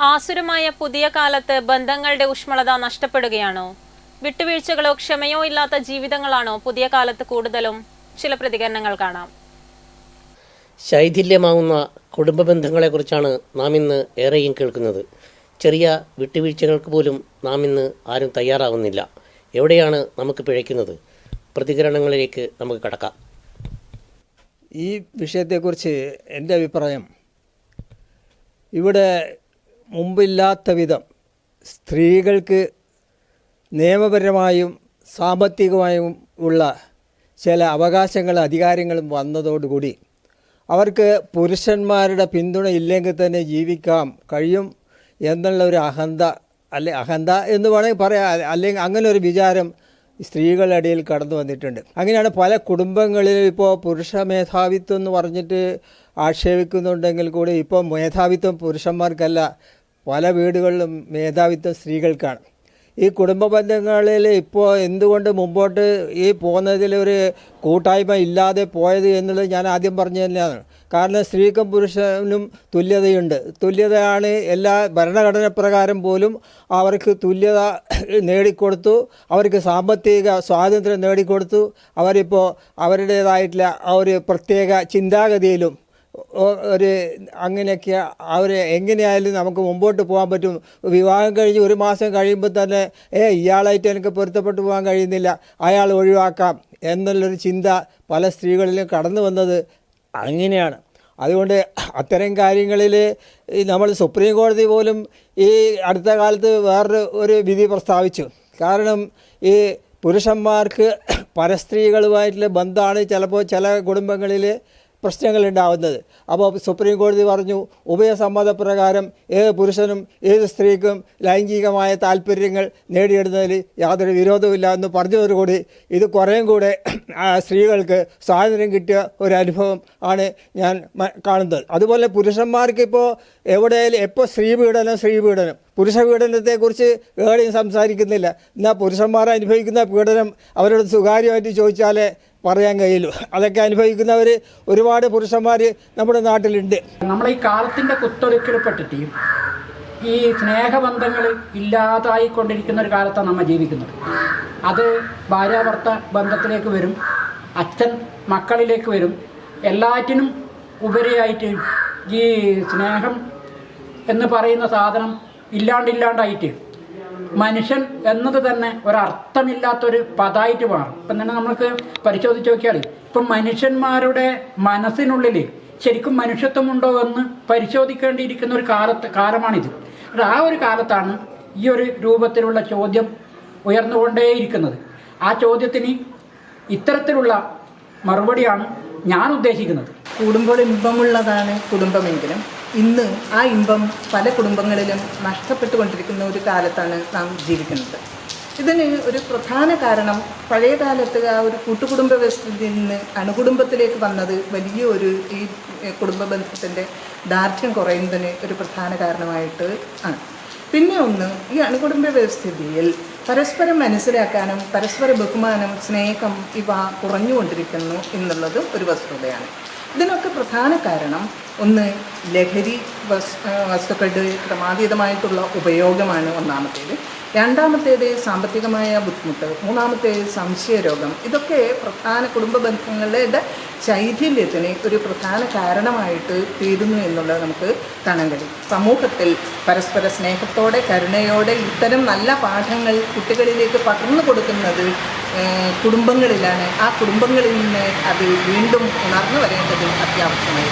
ആസുരമായ പുതിയ കാലത്ത് ബന്ധങ്ങളുടെ ഊഷ്മളത നഷ്ടപ്പെടുകയാണോ? വിട്ടുവീഴ്ചകളോ ക്ഷമയോ ഇല്ലാത്ത ജീവിതങ്ങളാണോ പുതിയ കാലത്ത് കൂടുതലും? ചില പ്രതികരണങ്ങൾ കാണാം. ശൈഥില്യമാവുന്ന കുടുംബ ബന്ധങ്ങളെക്കുറിച്ചാണ് നാം ഇന്ന് ഏറെയും കേൾക്കുന്നത്. ചെറിയ വിട്ടുവീഴ്ചകൾക്ക് പോലും നാം ഇന്ന് ആരും തയ്യാറാവുന്നില്ല. എവിടെയാണ് നമുക്ക് പിഴയ്ക്കുന്നത്? പ്രതികരണങ്ങളിലേക്ക് നമുക്ക് കടക്കാം. ഈ വിഷയത്തെക്കുറിച്ച് എന്റെ അഭിപ്രായം ഇവിടെ മുമ്പില്ലാത്ത വിധം സ്ത്രീകൾക്ക് നിയമപരമായും സാമ്പത്തികമായും ഉള്ള ചില അവകാശങ്ങളും അധികാരങ്ങളും വന്നതോടുകൂടി അവർക്ക് പുരുഷന്മാരുടെ പിന്തുണ ഇല്ലെങ്കിൽ തന്നെ ജീവിക്കാം. കഴിയും എന്നുള്ള ഒരു അഹന്ത അല്ലെ അഹന്ത എന്ന് വേണമെങ്കിൽ പറയാം. അല്ലെങ്കിൽ അങ്ങനെ ഒരു വിചാരം സ്ത്രീകളുടെ കടന്നു വന്നിട്ടുണ്ട്. അങ്ങനെയാണ് പല കുടുംബങ്ങളിലും ഇപ്പോൾ പുരുഷ മേധാവിത്വം എന്ന് പറഞ്ഞിട്ട് ആക്ഷേപിക്കുന്നുണ്ടെങ്കിൽ കൂടി ഇപ്പോൾ മേധാവിത്വം പുരുഷന്മാർക്കല്ല പല വീടുകളിലും മേധാവിത്വം സ്ത്രീകൾക്കാണ്. ഈ കുടുംബ ബന്ധങ്ങളിൽ ഇപ്പോൾ എന്തുകൊണ്ട് മുമ്പോട്ട് ഈ പോകുന്നതിൽ ഒരു കൂട്ടായ്മ ഇല്ലാതെ പോയത് എന്നുള്ളത് ഞാൻ ആദ്യം പറഞ്ഞു തന്നെയാണ് കാരണം സ്ത്രീക്കും പുരുഷനും തുല്യതയുണ്ട്. തുല്യതയാണ് എല്ലാ ഭരണഘടന പ്രകാരം പോലും അവർക്ക് തുല്യത നേടിക്കൊടുത്തു അവർക്ക് സാമ്പത്തിക സ്വാതന്ത്ര്യം നേടിക്കൊടുത്തു. അവരിപ്പോൾ അവരുടേതായിട്ടുള്ള ആ ഒരു പ്രത്യേക ചിന്താഗതിയിലും ഒരു അങ്ങനെയൊക്കെ അവർ എങ്ങനെയായാലും നമുക്ക് മുമ്പോട്ട് പോകാൻ പറ്റും. വിവാഹം കഴിഞ്ഞ് ഒരു മാസം കഴിയുമ്പോൾ തന്നെ ഏ ഇയാളായിട്ട് എനിക്ക് പൊരുത്തപ്പെട്ടു പോകാൻ കഴിയുന്നില്ല. അയാൾ ഒഴിവാക്കാം. എന്നുള്ളൊരു ചിന്ത പല സ്ത്രീകളിലും കടന്നു വന്നത് അങ്ങനെയാണ്. അതുകൊണ്ട് അത്തരം കാര്യങ്ങളിൽ നമ്മൾ സുപ്രീം കോടതി പോലും ഈ അടുത്ത കാലത്ത് വേറൊരു ഒരു വിധി പ്രസ്താവിച്ചു. കാരണം ഈ പുരുഷന്മാർക്ക് പരസ്ത്രീകളുമായിട്ടുള്ള ബന്ധമാണ് ചിലപ്പോൾ ചില കുടുംബങ്ങളിൽ പ്രശ്നങ്ങൾ ഉണ്ടാവുന്നത് അപ്പോൾ സുപ്രീം കോടതി പറഞ്ഞു ഉഭയസമ്മതപ്രകാരം ഏത് പുരുഷനും ഏത് സ്ത്രീക്കും ലൈംഗികമായ താല്പര്യങ്ങൾ നേടിയെടുന്നതിൽ യാതൊരു വിരോധവുമില്ല എന്ന് പറഞ്ഞതോടുകൂടി ഇത് കുറേയും കൂടെ സ്ത്രീകൾക്ക് സ്വാതന്ത്ര്യം കിട്ടിയ ഒരു അനുഭവം ആണ് ഞാൻ കാണുന്നത്. അതുപോലെ പുരുഷന്മാർക്ക് ഇപ്പോൾ എവിടെയായാലും എപ്പോൾ സ്ത്രീ പീഡനം സ്ത്രീ പീഡനം. പുരുഷ പീഡനത്തെക്കുറിച്ച് ഏടെയും സംസാരിക്കുന്നില്ല. എന്നാൽ പുരുഷന്മാർ അനുഭവിക്കുന്ന പീഡനം അവരോട് സ്വകാര്യമായിട്ട് ചോദിച്ചാലേ പറയാൻ കഴിയുള്ളൂ അതൊക്കെ അനുഭവിക്കുന്നവർ ഒരുപാട് പുരുഷന്മാർ നമ്മുടെ നാട്ടിലുണ്ട്. നമ്മൾ ഈ കാലത്തിന്റെ കുത്തൊഴുക്കിൽപ്പെട്ടിട്ട് ഈ സ്നേഹബന്ധങ്ങൾ ഇല്ലാതായിക്കൊണ്ടിരിക്കുന്ന ഒരു കാലത്താണ് നമ്മൾ ജീവിക്കുന്നത്. അത് ഭാര്യാഭർത്ത ബന്ധത്തിലേക്ക് വരും അച്ഛൻ മക്കളിലേക്ക് വരും. എല്ലാറ്റിനും ഉപരിയായിട്ട് ഈ സ്നേഹം എന്ന് പറയുന്ന സാധനം ഇല്ലാണ്ടില്ലാണ്ടായിട്ട് മനുഷ്യൻ എന്നത് തന്നെ ഒരർത്ഥമില്ലാത്തൊരു പദമായിട്ട് മാറും ഇപ്പം തന്നെ നമുക്ക് പരിശോധിച്ച് നോക്കിയാൽ ഇപ്പം മനുഷ്യന്മാരുടെ മനസ്സിനുള്ളിൽ ശരിക്കും മനുഷ്യത്വമുണ്ടോ എന്ന് പരിശോധിക്കേണ്ടിയിരിക്കുന്ന ഒരു കാലത്ത് കാലമാണിത്. ആ ഒരു കാലത്താണ് ഈ ഒരു രൂപത്തിലുള്ള ചോദ്യം ഉയർന്നുകൊണ്ടേയിരിക്കുന്നത്. ആ ചോദ്യത്തിന് ഇത്തരത്തിലുള്ള മറുപടിയാണ് ഞാൻ ഉദ്ദേശിക്കുന്നത്. കുടുംബം ഇമ്പമുള്ളതാണ് കുടുംബമെങ്കിലും ഇന്ന് ആ ഇമ്പം പല കുടുംബങ്ങളിലും നഷ്ടപ്പെട്ടുകൊണ്ടിരിക്കുന്ന ഒരു കാലത്താണ് നാം ജീവിക്കുന്നത്. ഇതിന് ഒരു പ്രധാന കാരണം പഴയ കാലത്ത് ആ ഒരു കൂട്ടുകുടുംബ വ്യവസ്ഥയിൽ നിന്ന് അണുകുടുംബത്തിലേക്ക് വന്നത് വലിയ ഒരു ഈ കുടുംബ ബന്ധത്തിന്റെ ദാർഢ്യം കുറയുന്നതിന് ഒരു പ്രധാന കാരണമായിട്ട് ആണ്. പിന്നെ ഒന്ന് ഈ അണുകുടുംബ വ്യവസ്ഥിതിയിൽ പരസ്പരം മനസ്സിലാക്കാനും പരസ്പര ബഹുമാനം സ്നേഹം ഇവ കുറഞ്ഞുകൊണ്ടിരിക്കുന്നു എന്നുള്ളത് ഒരു വസ്തുതയാണ്. ഇതിനൊക്കെ പ്രധാന കാരണം ഒന്ന് ലഹരി വസ് വസ്തുക്കളുടെ ക്രമാതീതമായിട്ടുള്ള ഉപയോഗമാണ് ഒന്നാമത്തേത്. രണ്ടാമത്തേത് സാമ്പത്തികമായ ബുദ്ധിമുട്ട്. മൂന്നാമത്തേത് സംശയരോഗം. ഇതൊക്കെ പ്രധാന കുടുംബ ബന്ധങ്ങളുടെ ശൈഥില്യത്തിന് ഒരു പ്രധാന കാരണമായിട്ട് തീരുന്നു എന്നുള്ളത് നമുക്ക് കാണാൻ കഴിയും. സമൂഹത്തിൽ പരസ്പര സ്നേഹത്തോടെ കരുണയോടെ ഇത്തരം നല്ല പാഠങ്ങൾ കുട്ടികളിലേക്ക് പകർന്നു കൊടുക്കുന്നത് കുടുംബങ്ങളിലാണ്. ആ കുടുംബങ്ങളിൽ നിന്ന് അത് വീണ്ടും ഉണർന്നു വരേണ്ടത് അത്യാവശ്യമായി